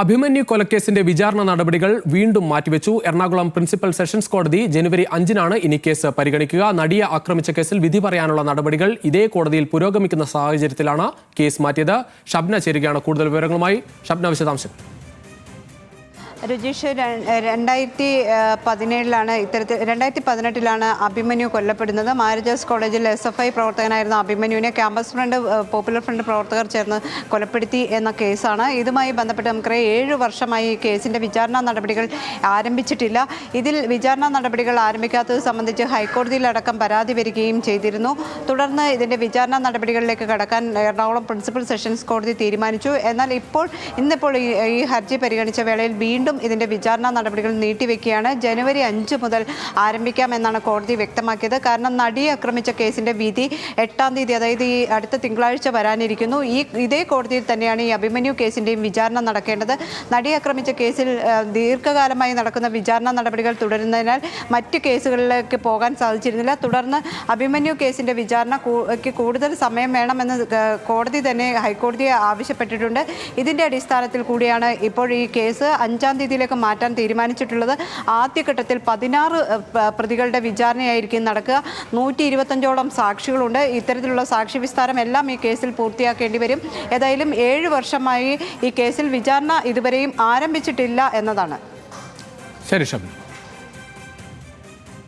അഭിമന്യു കൊലക്കേസിന്റെ വിചാരണ നടപടികൾ വീണ്ടും മാറ്റിവെച്ചു. എറണാകുളം പ്രിൻസിപ്പൽ സെഷൻസ് കോടതി ജനുവരി അഞ്ചിനാണ് ഇനി കേസ് പരിഗണിക്കുക. നടിയെ ആക്രമിച്ച കേസിൽ വിധി പറയാനുള്ള നടപടികൾ ഇതേ കോടതിയിൽ പുരോഗമിക്കുന്ന സാഹചര്യത്തിലാണ് കേസ് മാറ്റിയത്. ഷബ്ന ചേരുകയാണ് കൂടുതൽ വിവരങ്ങളുമായി. ഷബ്ന വിശദാംശം രജീഷ് രണ്ടായിരത്തി പതിനേഴിലാണ് ഇത്തരത്തിൽ രണ്ടായിരത്തി പതിനെട്ടിലാണ് അഭിമന്യു കൊല്ലപ്പെടുന്നത്. മാരജാസ് കോളേജിൽ എസ് എഫ് ഐ പ്രവർത്തകനായിരുന്ന അഭിമന്യുവിനെ. ക്യാമ്പസ് ഫ്രണ്ട് പോപ്പുലർ ഫ്രണ്ട് പ്രവർത്തകർ ചേർന്ന് കൊലപ്പെടുത്തി എന്ന കേസാണ്. ഇതുമായി ബന്ധപ്പെട്ട് നമുക്കറിയാം ഏഴ് വർഷമായി കേസിന്റെ വിചാരണ നടപടികൾ ആരംഭിച്ചിട്ടില്ല. ഇതിൽ വിചാരണ നടപടികൾ ആരംഭിക്കാത്തത് സംബന്ധിച്ച് ഹൈക്കോടതിയിലടക്കം പരാതി വരികയും ചെയ്തിരുന്നു. തുടർന്ന് ഇതിന്റെ വിചാരണ നടപടികളിലേക്ക് കടക്കാൻ എറണാകുളം പ്രിൻസിപ്പൽ സെഷൻസ് കോടതി തീരുമാനിച്ചു. എന്നാൽ ഇപ്പോൾ ഇന്നിപ്പോൾ ഈ ഹർജി പരിഗണിച്ച വേളയിൽ വീണ്ടും ഇതിന്റെ വിചാരണ നടപടികൾ നീട്ടിവെക്കുകയാണ്. ജനുവരി അഞ്ച് മുതൽ ആരംഭിക്കാമെന്നാണ് കോടതി വ്യക്തമാക്കിയത്. കാരണം നടിയെ ആക്രമിച്ച കേസിന്റെ വിധി എട്ടാം തീയതി അതായത് ഈ അടുത്ത തിങ്കളാഴ്ച വരാനിരിക്കുന്നു. ഈ ഇതേ കോടതിയിൽ തന്നെയാണ് ഈ അഭിമന്യു കേസിന്റെയും വിചാരണ നടക്കേണ്ടത്. നടിയെ ആക്രമിച്ച കേസിൽ ദീർഘകാലമായി നടക്കുന്ന വിചാരണ നടപടികൾ തുടരുന്നതിനാൽ മറ്റ് കേസുകളിലേക്ക് പോകാൻ സാധിച്ചിരുന്നില്ല. തുടർന്ന് അഭിമന്യു കേസിന്റെ വിചാരണ കൂടുതൽ സമയം വേണമെന്ന് കോടതി തന്നെ ഹൈക്കോടതിയെ ആവശ്യപ്പെട്ടിട്ടുണ്ട്. ഇതിന്റെ അടിസ്ഥാനത്തിൽ കൂടിയാണ് ഇപ്പോൾ ഈ കേസ് അഞ്ചാം തീയതിയിലേക്ക് മാറ്റാൻ തീരുമാനിച്ചിട്ടുള്ളത്. ആദ്യഘട്ടത്തിൽ പതിനാറ് പ്രതികളുടെ വിചാരണയായിരിക്കും നടക്കുക. നൂറ്റി ഇരുപത്തഞ്ചോളം സാക്ഷികളുണ്ട്. ഇത്തരത്തിലുള്ള സാക്ഷി വിസ്താരം എല്ലാം ഈ കേസിൽ പൂർത്തിയാക്കേണ്ടി വരും. ഏതായാലും ഏഴ് വർഷമായി ഈ കേസിൽ വിചാരണ ഇതുവരെയും ആരംഭിച്ചിട്ടില്ല എന്നതാണ്. ശരി ഷബ്ന